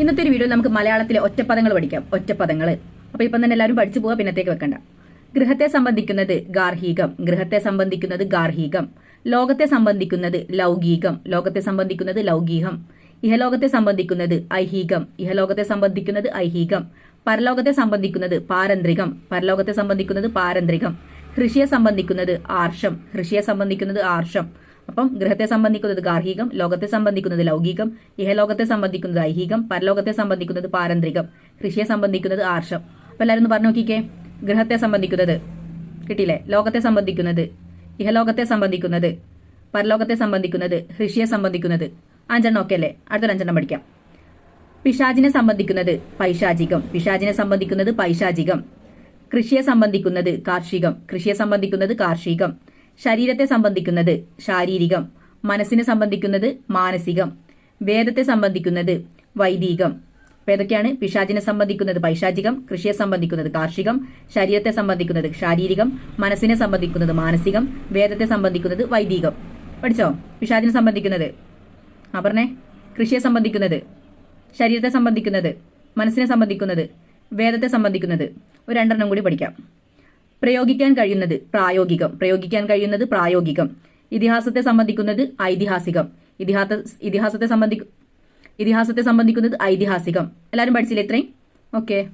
ഇന്നത്തെ ഒരു വീഡിയോ നമുക്ക് മലയാളത്തിലെ ഒറ്റപ്പദങ്ങൾ പഠിക്കാം. ഒറ്റപ്പദങ്ങൾ അപ്പൊ ഇപ്പം തന്നെ എല്ലാവരും പഠിച്ചു പോവാ പിന്നത്തേക്ക് വെക്കണ്ട. ഗൃഹത്തെ സംബന്ധിക്കുന്നത് ഗാർഹികം. ഗൃഹത്തെ സംബന്ധിക്കുന്നത് ഗാർഹികം. ലോകത്തെ സംബന്ധിക്കുന്നത് ലൗകികം. ലോകത്തെ സംബന്ധിക്കുന്നത് ലൗകികം. ഇഹലോകത്തെ സംബന്ധിക്കുന്നത് ഐഹികം. ഇഹലോകത്തെ സംബന്ധിക്കുന്നത് ഐഹികം. പരലോകത്തെ സംബന്ധിക്കുന്നത് പാരന്ത്രികം. പരലോകത്തെ സംബന്ധിക്കുന്നത് പാരന്ത്രികം. കൃഷിയെ സംബന്ധിക്കുന്നത് ആർഷം. കൃഷിയെ സംബന്ധിക്കുന്നത് ആർഷം. അപ്പം ഗ്രഹത്തെ സംബന്ധിക്കുന്നത് ഗാർഹികം ലോകത്തെ സംബന്ധിക്കുന്നത് ലൗകികം ഇഹലോകത്തെ സംബന്ധിക്കുന്നത് ഐഹികം പരലോകത്തെ സംബന്ധിക്കുന്നത് പാരന്ത്രികം കൃഷിയെ സംബന്ധിക്കുന്നത് ആർഷം. അപ്പൊ എല്ലാവരും ഒന്ന് പറഞ്ഞു നോക്കിക്കേ. ഗ്രഹത്തെ സംബന്ധിക്കുന്നത് കിട്ടിയില്ലേ? ലോകത്തെ സംബന്ധിക്കുന്നത് ഇഹലോകത്തെ സംബന്ധിക്കുന്നത് പരലോകത്തെ സംബന്ധിക്കുന്നത് കൃഷിയെ സംബന്ധിക്കുന്നത്. അഞ്ചെണ്ണം ഒക്കെ അല്ലേ? അടുത്തൊരു അഞ്ചെണ്ണം പഠിക്കാം. പിശാചിനെ സംബന്ധിക്കുന്നത് പൈശാചികം പിശാചിനെ സംബന്ധിക്കുന്നത് പൈശാചികം. കൃഷിയെ സംബന്ധിക്കുന്നത് കാർഷികം കൃഷിയെ സംബന്ധിക്കുന്നത് കാർഷികം. ശരീരത്തെ സംബന്ധിക്കുന്നത് ശാരീരികം മനസ്സിനെ സംബന്ധിക്കുന്നത് മാനസികം വേദത്തെ സംബന്ധിക്കുന്നത് വൈദികം. അപ്പൊ ഏതൊക്കെയാണ് പിശാചിനെ സംബന്ധിക്കുന്നത് പൈശാചികം കൃഷിയെ സംബന്ധിക്കുന്നത് കാർഷികം ശരീരത്തെ സംബന്ധിക്കുന്നത് ശാരീരികം മനസ്സിനെ സംബന്ധിക്കുന്നത് മാനസികം വേദത്തെ സംബന്ധിക്കുന്നത് വൈദികം. പഠിച്ചോ? പിശാചിനെ സംബന്ധിക്കുന്നത് ആ പറഞ്ഞേ കൃഷിയെ സംബന്ധിക്കുന്നത് ശരീരത്തെ സംബന്ധിക്കുന്നത് മനസ്സിനെ സംബന്ധിക്കുന്നത് വേദത്തെ സംബന്ധിക്കുന്നത്. ഒരു രണ്ടെണ്ണം കൂടി പഠിക്കാം. പ്രയോഗിക്കാൻ കഴിയുന്നത് പ്രായോഗികം. പ്രയോഗിക്കാൻ കഴിയുന്നത് പ്രായോഗികം. ഇതിഹാസത്തെ സംബന്ധിക്കുന്നത് ഐതിഹാസികം. ഇതിഹാസ ഇതിഹാസത്തെ സംബന്ധി ഇതിഹാസത്തെ സംബന്ധിക്കുന്നത് ഐതിഹാസികം. എല്ലാവരും പഠിച്ചില്ലേ ഇത്രയും? ഓക്കെ